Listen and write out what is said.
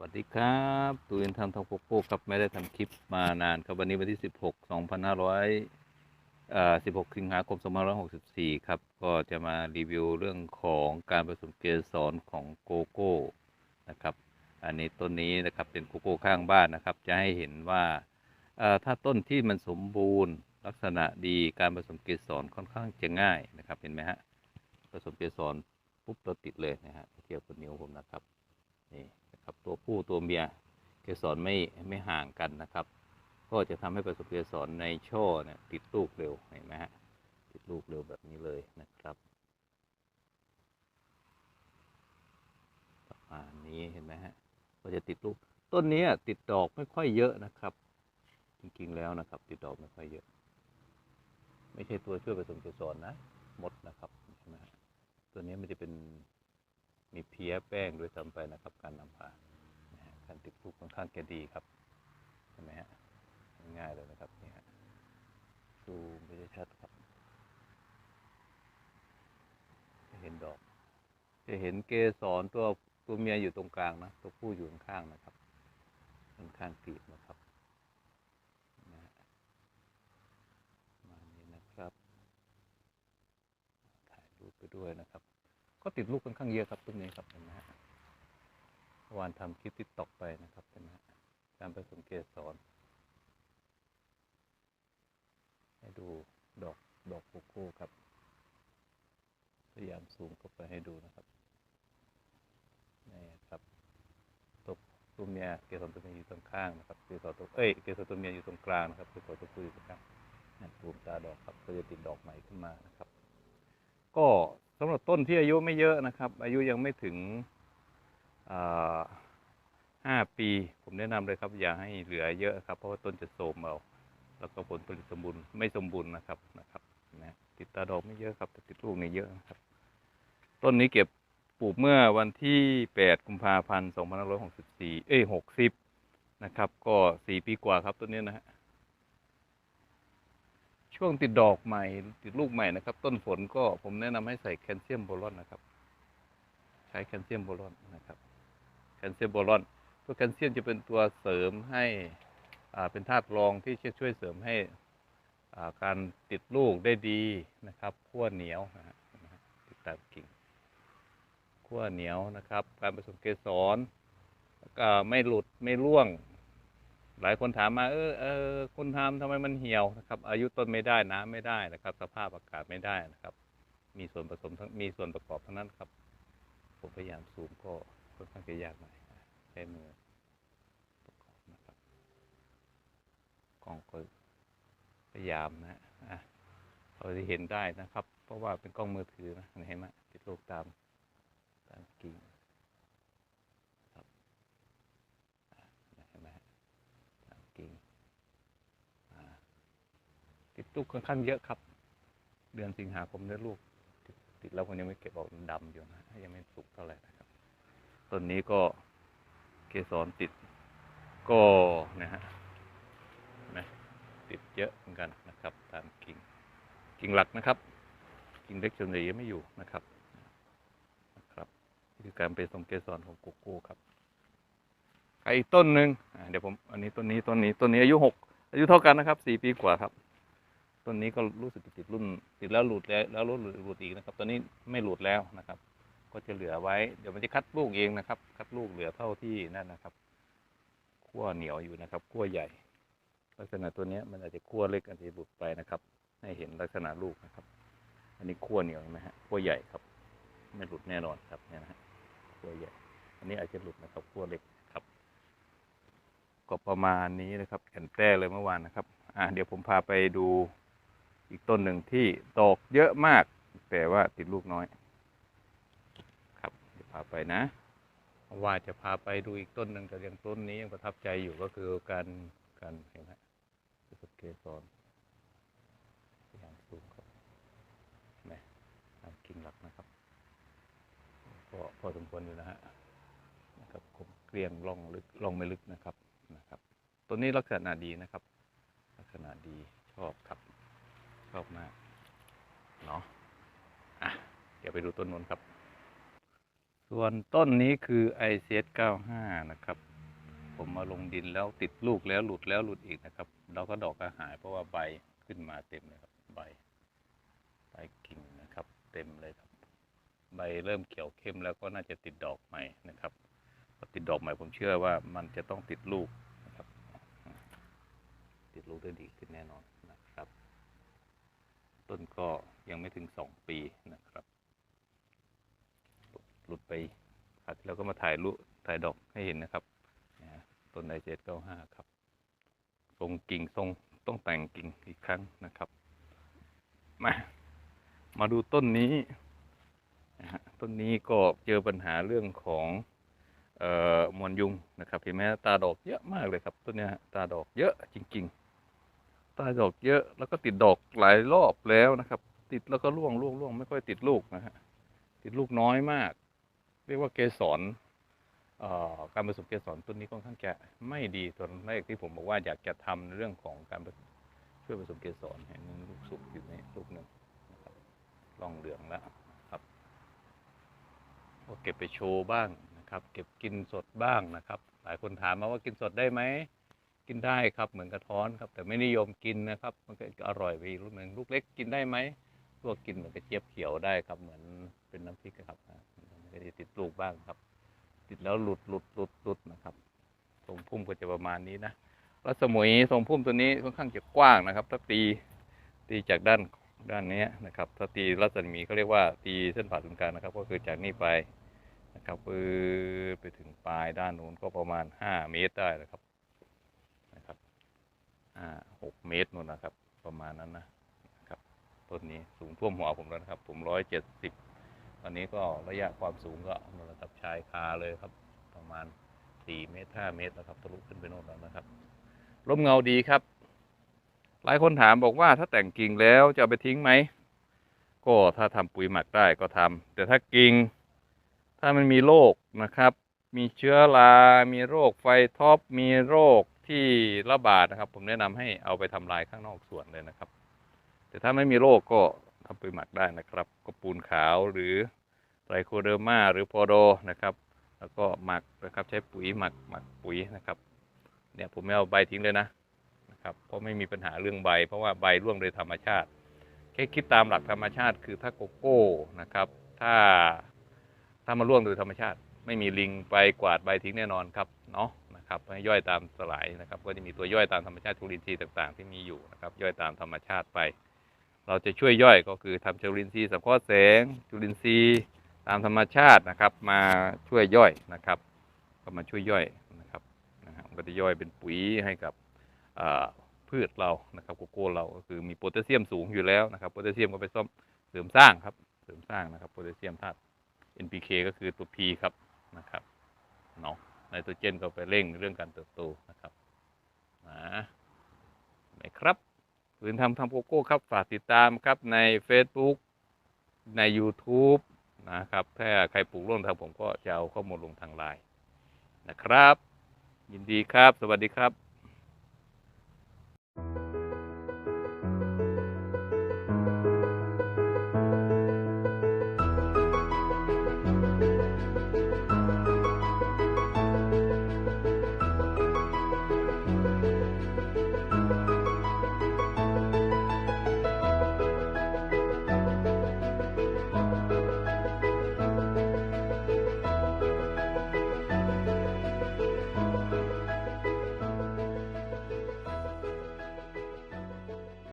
สวัสดีครับตูนทำทองโกโก้ครับไม่ได้ทำคลิปมานานครับวันนี้วันที่ 16 2500เอ่อ16 สิงหาคม2564 ครับ ก็จะมารีวิวเรื่องของการผสมเกสรของโกโก้นะครับ อันนี้ต้นนี้นะครับเป็นโกโก้ข้างบ้านนะครับ จะให้เห็นว่าเอ่อถ้าต้นที่มันสมบูรณ์ลักษณะดีการผสมเกสรค่อนข้างจะง่ายนะครับเห็นไหมฮะผสมเกสรปุ๊บเราติดเลยนะฮะเทียบกับนิ้วผมนะครับ นี่นะครับตัวผู้ตัวเมียเกสรไม่ไม่ห่างกันนะครับ ก็จะทำให้ประสบเกสรในช่อเนี่ยติดลูกเร็วเห็นไหมฮะติดลูกเร็วแบบนี้เลยนะครับประมาณนี้เห็นไหมฮะก็จะติดลูกต้นนี้ติดดอกไม่ค่อยเยอะนะครับ จริงๆแล้วนะครับ ติดดอกไม่ค่อยเยอะ ไม่ใช่ตัวช่วยผสมเกสรนะมดนะครับใช่ไหมตัวนี้มันจะเป็น มีเพี้ยแป้งด้วยซ้ำไปนะครับ การนำพาการติดลูกค่อนข้างจะดีครับเห็นไหมฮะง่ายเลยนะครับนี่ฮะซูมไปได้ชัดครับจะเห็นดอก จะเห็นเกสรตัวตัวเมียอยู่ตรงกลางนะตัวผู้อยู่ข้างนะครับค่อนข้างกลีบนะครับนะมานี้นะครับ ถ่ายรูปไปด้วยนะครับ ก็ติดลูกค่อนข้างเยอะครับต้นนี้ครับเห็นไหมฮะวานทำคลิปติ๊กตอกไปนะครับเห็นไหมฮะการผสมเกสรให้ดูดอกดอกโกโก้ครับ พยายามซูมเข้าไปให้ดูนะครับนี่ครับตัวตัวเมียเกสรตัวเมียอยู่ตรงข้างนะครับเกสรตัวเอ้ยเกสรตัวเมียอยู่ตรงกลางนะครับเกสรตัวผู้อยู่ตรงกลางนั่นตูมตาดอกครับก็จะติดดอกใหม่ขึ้นมานะครับ ก็ สำหรับต้นที่อายุไม่เยอะนะครับ อายุยังไม่ถึงห้าปี ผมแนะนำเลยครับ อย่าให้เหลือเยอะครับ เพราะว่าต้นจะโทรมเอาแล้วก็ผลผลิตสมบูรณ์ไม่สมบูรณ์นะครับนะครับนะติดตาดอกไม่เยอะครับแต่ติดลูกนี่เยอะนะครับ ต้นนี้เก็บปลูกเมื่อวันที่แปดกุมภาพันธ์สองพันห้าร้อยหกสิบสี่เอ้ยหกสิบนะครับ ก็สี่ปีกว่าครับต้นนี้นะฮะ ช่วงติดดอกใหม่ ติดลูกใหม่นะครับ ต้นฝนก็ผมแนะนำให้ใส่แคลเซียมโบรอนนะครับ ใช้แคลเซียมโบรอนนะครับ แคลเซียมโบรอนตัวแคลเซียมจะเป็นตัวเสริมให้อ่าเป็นธาตุรองที่จะช่วยเสริมให้อ่าการติดลูกได้ดีนะครับขั้วเหนียวนะฮะติดตามกิ่งขั้วเหนียวนะครับ การผสมเกสรแล้วก็ไม่หลุดไม่ร่วง หลายคนถามมาเออเออคุณทำทำไมมันเหี่ยวนะครับ อายุต้นไม่ได้น้ำไม่ได้นะครับ สภาพอากาศไม่ได้นะครับ มีส่วนผสมทั้งมีส่วนประกอบทั้งนั้นครับ ผมพยายามซูมก็ค่อนข้างจะยากหน่อยใช้มือประกอบนะครับกล้องก็พยายามนะฮะอะเราจะเห็นได้นะครับ เพราะว่าเป็นกล้องมือถือนะเห็นไหมติดลูกตามตามกิ่งครับอะเห็นไหมฮะ ตามกิ่งอ่าติด ลูกค่อนข้างเยอะครับ เดือนสิงหาคมได้ลูก ติดตดแล้วผมยังไม่เก็บออกมันดำอยู่นะยังไม่สุกเท่าไหร่นะครับต้นนี้ก็เกสรติดก็นะฮะนะติดเยอะเหมือนกันนะครับ ตามกิ่งกิ่งหลักนะครับ กิ่งเล็กส่วนใหญ่ยังไม่อยู่นะครับนะครับนี่คือการไปส่งเกสรของโกโก้ครับอีกต้นหนึ่งเดี๋ยวผมอันนี้ต้นนี้ต้นนี้ต้นนี้อายุหกอายุเท่ากันนะครับสี่ปีกว่าครับ ต้นนี้ก็รู้สึกติดรุ่นติดแล้วหลุดแล้วแล้วหลุดหลุดอีกนะครับตอนนี้ไม่หลุดแล้วนะครับ ก็จะเหลือไว้ เดี๋ยวมันจะคัดลูกเองนะครับ คัดลูกเหลือเท่าที่นั่นนะครับขั้วเหนียวอยู่นะครับขั้วใหญ่ ลักษณะตัวนี้มันอาจจะขั้วเล็กอาจจะหลุดไปนะครับ ให้เห็นลักษณะลูกนะครับ อันนี้ขั้วเหนียวเห็นไหมฮะขั้วใหญ่ครับ ไม่หลุดแน่นอนครับเนี่ยนะฮะขั้วใหญ่ อันนี้อาจจะหลุดนะครับขั้วเล็กครับ ก็ประมาณนี้นะครับแผ่นแต้เลยเมื่อวานนะครับอ่าเดี๋ยวผมพาไปดู อีกต้นหนึ่งที่ดอกเยอะมาก แต่ว่าติดลูกน้อย ครับเดี๋ยวพาไปนะ ว่าจะพาไปดูอีกต้นหนึ่งแต่ยังต้นนี้ยังประทับใจอยู่ก็คือการการเห็นไหมประสบเกสรพยายามสูงครับนไหมตามกิ่งหลักนะครับก็พอสมควรอยู่นะฮะนะครับผมเกลียงล่องลึกล่องไม่ลึกนะครับนะครับตัวนี้ลักษณะดีนะครับ ลักษณะดีชอบ ชอบมากเนาะอะ เดี๋ยวไปดูต้นนนครับ ส่วนต้นนี้คือ i c s 95 นะครับ ผมมาลงดินแล้วติดลูกแล้วหลุดแล้วหลุดอีกนะครับ เราก็ดอกก็หายเพราะว่าใบขึ้นมาเต็มเลยครับ ใบ ใบกิ่งนะครับ เต็มเลยครับ ใบเริ่มเขียวเข้มแล้วก็น่าจะติดดอกใหม่นะครับพอติดดอกใหม่ผมเชื่อว่ามันจะต้องติดลูกนะครับ ติดลูกได้ดีขึ้นแน่นอน ยังไม่ถึงสองปีนะครับ หลุดไปคราวก็มาถ่ายรูปถ่ายดอกให้เห็นนะครับต้นไอเจ็ดเก้าห้าครับ ทรงกิ่งทรงต้องแต่งกิ่งอีกครั้งนะครับ มา มาดูต้นนี้นะฮะต้นนี้ก็เจอปัญหาเรื่องของออมวนยุงนะครับเห็นไหมตาดอกเยอะมากเลยครับต้นนี้ตาดอกเยอะจริง ๆ ตาดอกเยอะแล้วก็ติดดอกหลายรอบแล้วนะครับ ติดแล้วก็ร่วงร่วงร่วงไม่ค่อยติดลูกนะฮะติดลูกน้อยมาก เรียกว่าเกสรการผสมเกสรต้นนี้ค่อนข้างจะไม่ดีตอนแรกที่ผมบอกว่าอยากจะทำในเรื่องของการช่วยผสมเกสรเห็นลูกสุกอยู่ในลูกหนึ่งนะครับร่องเหลืองแล้วครับก็เก็บไปโชว์บ้างนะครับ เก็บกินสดบ้างนะครับ หลายคนถามมาว่ากินสดได้ไหมกินได้ครับเหมือนกระท้อนครับ แต่ไม่นิยมกินนะครับ มันก็อร่อยไปอีกลูกหนึ่งลูกเล็กกินได้ไหม ลวกกินเหมือนกระเจี๊ยบเขียวได้ครับ เหมือนเป็นน้ำพริกครับอ่ามันก็จะติดลูกบ้างครับ ติดแล้วหลุดหลุดหลุดหลุดนะครับทรงพุ่มก็จะประมาณนี้นะรัศมุยทรงพุ่มตัวนี้ค่อนข้างจะกว้างนะครับ ถ้าตีตีจากด้านด้านนี้นะครับ ถ้าตีรัศมีเขาเรียกว่าตีเส้นผ่าศูนย์กลางนะครับ ก็คือจากนี่ไปนะครับปืดไปถึงปลายด้านนู้นก็ประมาณห้าเมตรได้นะครับนะครับอ่าหกเมตรนู่นนะครับ ประมาณนั้นนะ ต้นนี้สูงท่วมหัวผมแล้วนะครับ ผมร้อยเจ็ดสิบตอนนี้ก็ระยะความสูงก็ระดับชายคาเลยครับ ประมาณสี่เมตรห้าเมตรแล้วครับทะลุขึ้นไปโน่นแล้วนะครับร่มเงาดีครับ หลายคนถามบอกว่าถ้าแต่งกิ่งแล้วจะเอาไปทิ้งไหมก็ถ้าทำปุ๋ยหมักได้ก็ทำแต่ถ้ากิ่งถ้ามันมีโรคนะครับ มีเชื้อรา มีโรคไฟท็อป มีโรคที่ระบาดนะครับ ผมแนะนำให้เอาไปทำลายข้างนอกสวนเลยนะครับ แต่ถ้าไม่มีโรคก็ทำปุ๋ยหมักได้นะครับก็ปูนขาวหรือไตรโคเดอร์มาหรือโพโดนะครับ แล้วก็หมักนะครับใช้ปุ๋ยหมักหมักปุ๋ยนะครับ เนี่ยผมไม่เอาใบทิ้งเลยนะนะครับเพราะไม่มีปัญหาเรื่องใบ เพราะว่าใบร่วงโดยธรรมชาติแค่คิดตามหลักธรรมชาติ คือถ้าโกโก้นะครับ ถ้าถ้ามาร่วงโดยธรรมชาติ ไม่มีลิงไปกวาดใบทิ้งแน่นอนครับเนาะนะครับให้ย่อยตามสลายนะครับ ก็จะมีตัวย่อยตามธรรมชาติจุลินทรีย์ต่าง ๆ ที่มีอยู่นะครับย่อยตามธรรมชาติไป เราจะช่วยย่อยก็คือทำจุลินทรีย์สังเคราะห์แสง จุลินทรีย์ตามธรรมชาตินะครับ มาช่วยย่อยนะครับ ก็มาช่วยย่อยนะครับนะฮะมันก็จะย่อยเป็นปุ๋ยให้กับพืชเรานะครับโกโก้เราก็คือมีโพแทสเซียมสูงอยู่แล้วนะครับโพแทสเซียมก็ไปซ่อมเสริมสร้างครับเสริมสร้างนะครับโพแทสเซียมธาตุ NPK ก็คือตัว P ครับนะครับเนาะไนโตรเจนก็ไปเร่งเรื่องการเติบโตนะครับนะนะครับ พื้นทำทำโกโก้ครับฝากติดตามครับใน Facebook ใน YouTube นะครับ ถ้าใครปลูกร่วมทางผมก็จะเอาข้อมูลลงทางไลน์นะครับ ยินดีครับ สวัสดีครับ